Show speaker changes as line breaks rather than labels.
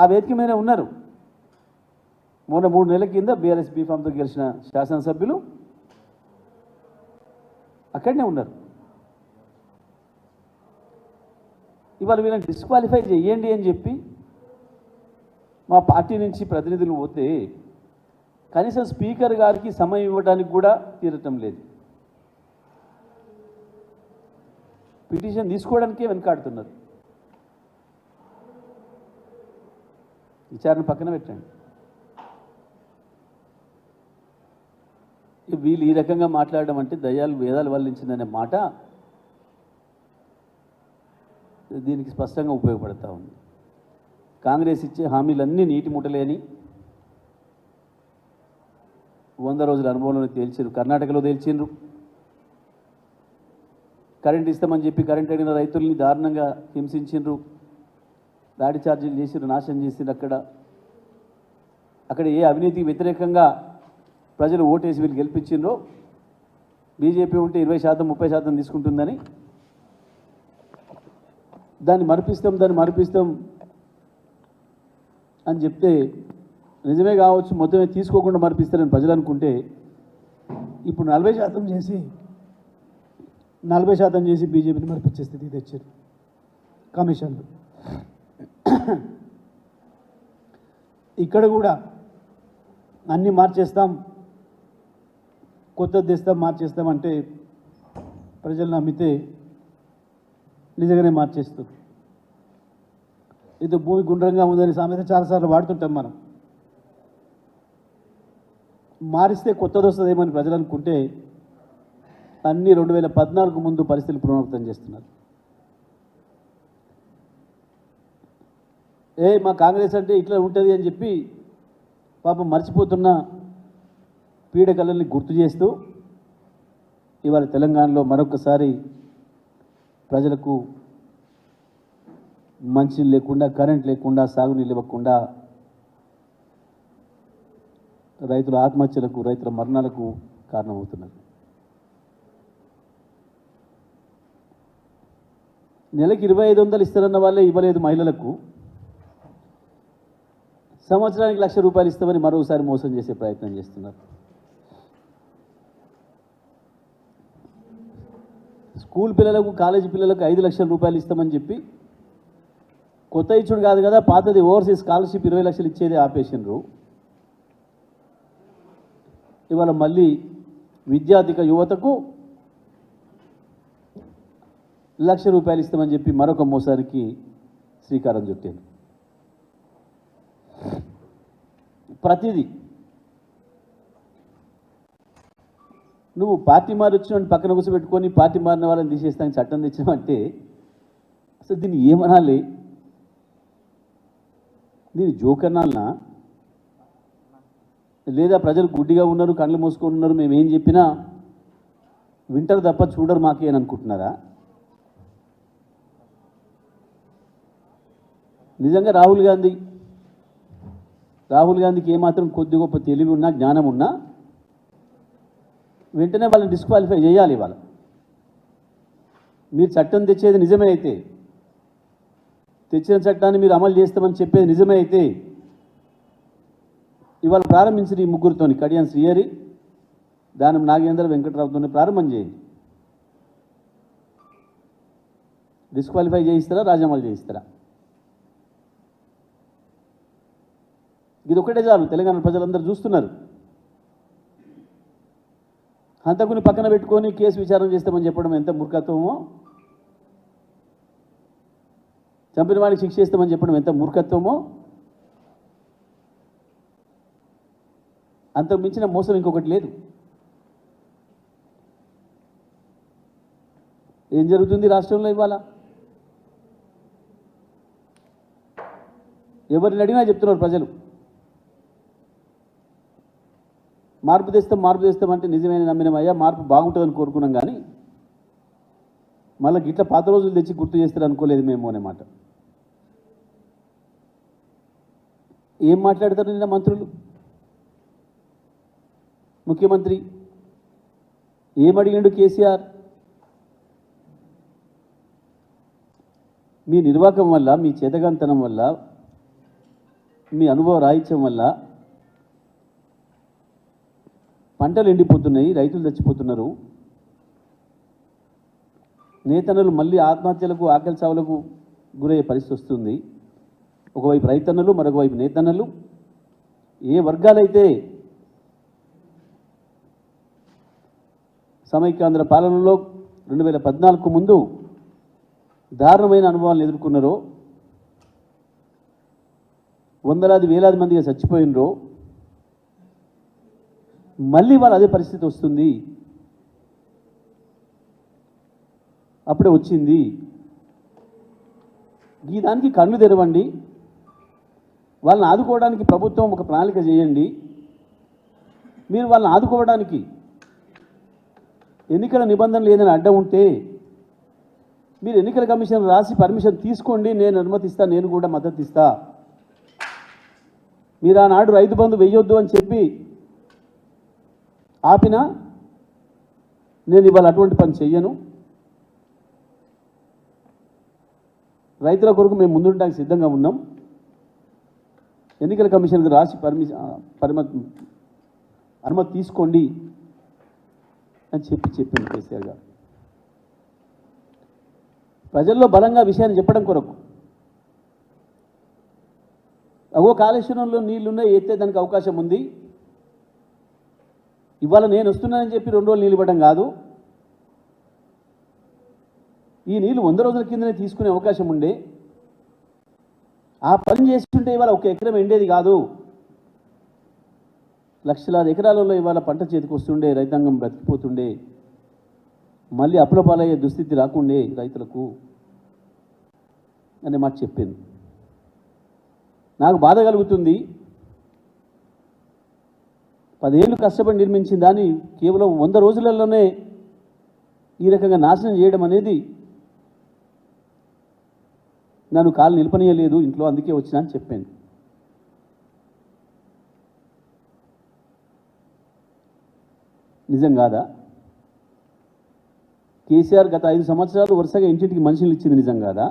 ఆ వేదిక మీద ఉన్నారు. మొన్న మూడు నెలల కింద బీఆర్ఎస్ బీఫామ్తో గెలిచిన శాసనసభ్యులు అక్కడనే ఉన్నారు. ఇవాళ వీళ్ళని డిస్క్వాలిఫై చేయండి అని చెప్పి మా పార్టీ నుంచి ప్రతినిధులు పోతే కనీసం స్పీకర్ గారికి సమయం ఇవ్వడానికి కూడా తీరటం లేదు. పిటిషన్ తీసుకోవడానికే వెనకాడుతున్నారు. విచారణ పక్కన పెట్టండి. వీళ్ళు ఈ రకంగా మాట్లాడడం అంటే దయ్యాలు వేదాలు వల్లించిందనే మాట దీనికి స్పష్టంగా ఉపయోగపడతా ఉంది. కాంగ్రెస్ ఇచ్చే హామీలన్నీ నీటి ముట్టలేని వంద రోజుల అనుభవంలో తేల్చారు కర్ణాటకలో తేల్చిండ్రు కరెంట్ ఇస్తామని చెప్పి కరెంట్ అడిగిన రైతుల్ని దారుణంగా హింసించిండ్రు దాడి ఛార్జీలు చేసిరు నాశనం చేసిరు అక్కడ. అక్కడ ఏ అవినీతికి వ్యతిరేకంగా ప్రజలు ఓటేసి వీళ్ళు గెలిపించిండ్రో బీజేపీ ఉంటే ఇరవై శాతం ముప్పై శాతం తీసుకుంటుందని. దాన్ని మరిపిస్తాం దాన్ని మరిపిస్తాం అని చెప్తే నిజమే కావచ్చు మొత్తమే తీసుకోకుండా మరిపిస్తారని ప్రజలు అనుకుంటే ఇప్పుడు నలభై శాతం చేసి నలభై శాతం చేసి బీజేపీని మరిపించే స్థితికి తెచ్చారు కమిషన్లు. ఇక్కడ కూడా అన్నీ మార్చేస్తాం కొత్త తెస్తాం మార్చేస్తాం అంటే ప్రజలు నమ్మితే నిజంగానే మార్చేస్తుంది ఇది భూమి గుండ్రంగా ఉందని సామెత చాలాసార్లు వాడుతుంటాం మనం. మారిస్తే కొత్తది వస్తుందేమని ప్రజలు అనుకుంటే అన్నీ రెండు వేల పద్నాలుగు ముందు పరిస్థితులు పునరావృతం చేస్తున్నారు. ఏ మా కాంగ్రెస్ అంటే ఇట్లా ఉంటుంది అని చెప్పి పాపం మర్చిపోతున్న పీడకలల్ని గుర్తు చేస్తూ ఇవాళ తెలంగాణలో మరొకసారి ప్రజలకు మంచి లేకుండా కరెంట్ లేకుండా సాగునీళ్ళు ఇవ్వకుండా రైతుల ఆత్మహత్యలకు రైతుల మరణాలకు కారణమవుతున్నారు. నెలకి ఇరవై ఐదు వందలు ఇస్తారన్న వాళ్ళే ఇవ్వలేదు మహిళలకు. సంవత్సరానికి లక్ష రూపాయలు ఇస్తామని మరోసారి మోసం చేసే ప్రయత్నం చేస్తున్నారు. స్కూల్ పిల్లలకు కాలేజీ పిల్లలకు ఐదు లక్షల రూపాయలు ఇస్తామని చెప్పి కొత్త ఇచ్చుడు కాదు కదా పాతది ఓవర్సీస్ స్కాలర్షిప్ ఇరవై లక్షలు ఇచ్చేది ఆపేసినారు ఇవాళ మళ్ళీ విద్యార్థిక యువతకు లక్ష రూపాయలు ఇస్తామని చెప్పి మరొక మోసానికి శ్రీకారం చుట్టాను ప్రతిదీ. నువ్వు పార్టీ మారి పక్కన కూర్చోబెట్టుకొని పార్టీ మారిన వాళ్ళని తీసేస్తానికి చట్టం తెచ్చినావంటే అసలు దీన్ని ఏమనాలి? దీన్ని జోకనాలనా లేదా ప్రజలు గుడ్డిగా ఉన్నారు కళ్ళు మూసుకొని ఉన్నారు మేము ఏం చెప్పినా వింటర్ తప్ప చూడరు మాకే అని అనుకుంటున్నారా? నిజంగా రాహుల్ గాంధీ రాహుల్ గాంధీకి ఏమాత్రం కొద్ది గొప్ప తెలివి ఉన్నా జ్ఞానం ఉన్నా వెంటనే వాళ్ళని డిస్క్వాలిఫై చేయాలి ఇవాళ. మీరు చట్టం తెచ్చేది నిజమే అయితే తెచ్చిన చట్టాన్ని మీరు అమలు చేస్తామని చెప్పేది నిజమే అయితే ఇవాళ ప్రారంభించిన ఈ ముగ్గురితోని కడియాన్ శ్రీహరి దానం నాగేంద్ర వెంకటరావుతోని ప్రారంభం చేయండి. డిస్క్వాలిఫై చేయిస్తారా రాజీనామాలు చేయిస్తారా? ఇది ఒకటే చాలు. తెలంగాణ ప్రజలందరూ చూస్తున్నారు. హంతకుని పక్కన పెట్టుకొని కేసు విచారణ చేస్తామని చెప్పడం ఎంత మూర్ఖత్వమో? చంపిన వాడికి శిక్ష ఇస్తామని చెప్పడం ఎంత మూర్ఖత్వమో? అంతకు మించిన మోసం ఇంకొకటి లేదు. ఏం జరుగుతుంది రాష్ట్రంలో ఇవాళ? ఎవరిని అడిగినా చెప్తున్నారు ప్రజలు. మార్పు తెస్తాం మార్పు తెస్తాం అంటే నిజమైన నమ్మినమయ్యా మార్పు బాగుంటుందని కోరుకున్నాం కానీ మళ్ళీ ఇట్లా పాత రోజులు తెచ్చి గుర్తు చేస్తారు అనుకోలేదు మేము అనేమాట ఏం మాట్లాడతారు నిన్న మంత్రులు? ముఖ్యమంత్రి ఏమడిగిండు కేసీఆర్? మీ నిర్వాహకం వల్ల మీ చేతగాంతనం వల్ల మీ అనుభవ రాహిత్యం వల్ల పంటలు ఎండిపోతున్నాయి రైతులు చచ్చిపోతున్నారు. నేతన్నలు మళ్ళీ ఆత్మహత్యలకు ఆకలి చావులకు గురయ్యే పరిస్థితి వస్తుంది. ఒకవైపు రైతన్నలు మరొక వైపు నేతన్నలు. ఏ వర్గాలైతే సమైక్యాంధ్ర పాలనలో రెండు వేల పద్నాలుగు ముందు దారుణమైన అనుభవాలను ఎదుర్కొన్నారో వందలాది వేలాది మందిగా చచ్చిపోయినరో మళ్ళీ వాళ్ళ అదే పరిస్థితి వస్తుంది. అప్పుడే వచ్చింది. ఈ దానికి కళ్ళు తెరవండి. వాళ్ళని ఆదుకోవడానికి ప్రభుత్వం ఒక ప్రణాళిక చేయండి. మీరు వాళ్ళని ఆదుకోవడానికి ఎన్నికల నిబంధనలు ఏదైనా అడ్డం ఉంటే మీరు ఎన్నికల కమిషన్ రాసి పర్మిషన్ తీసుకోండి. నేను అనుమతిస్తా నేను కూడా మద్దతు ఇస్తా. మీరు ఆనాడు రైతు బంధు వెయ్యొద్దు అని చెప్పి ఆపినా నేను ఇవాళ అటువంటి పని చెయ్యను. రైతుల కొరకు మేము ముందుండడానికి సిద్ధంగా ఉన్నాం. ఎన్నికల కమిషన్కి రాసి పర్మిషన్ పరిమతి అనుమతి తీసుకోండి అని చెప్పి చెప్పింది కేసీఆర్ గారు. ప్రజల్లో బలంగా విషయాన్ని చెప్పడం కొరకు. అగో కాళేశ్వరంలో నీళ్ళున్నాయి ఎత్తే దానికి అవకాశం ఉంది. ఇవాళ నేను వస్తున్నానని చెప్పి రెండు రోజులు నీళ్ళు కాదు. ఈ నీళ్ళు వంద రోజుల కిందనే తీసుకునే అవకాశం ఉండే. ఆ పని చేస్తుంటే ఇవాళ ఒక ఎకరం ఎండేది కాదు. లక్షలాది ఎకరాలలో ఇవాళ పంట చేతికి వస్తుండే రైతాంగం బ్రతికిపోతుండే. మళ్ళీ అప్పుల పాలయ్యే దుస్థితి రాకుండే రైతులకు. అనే మాట చెప్పింది. నాకు బాధ కలుగుతుంది. పదేళ్ళు కష్టపడి నిర్మించిన దాన్ని కేవలం వంద రోజులలోనే ఈ రకంగా నాశనం చేయడం అనేది నన్ను కాలు నిలపనీయలేదు ఇంట్లో అందుకే వచ్చినా అని చెప్పాను. నిజం కాదా? కేసీఆర్ గత ఐదు సంవత్సరాలు వరుసగా ఇంటింటికి మనుషులు ఇచ్చింది నిజం కాదా?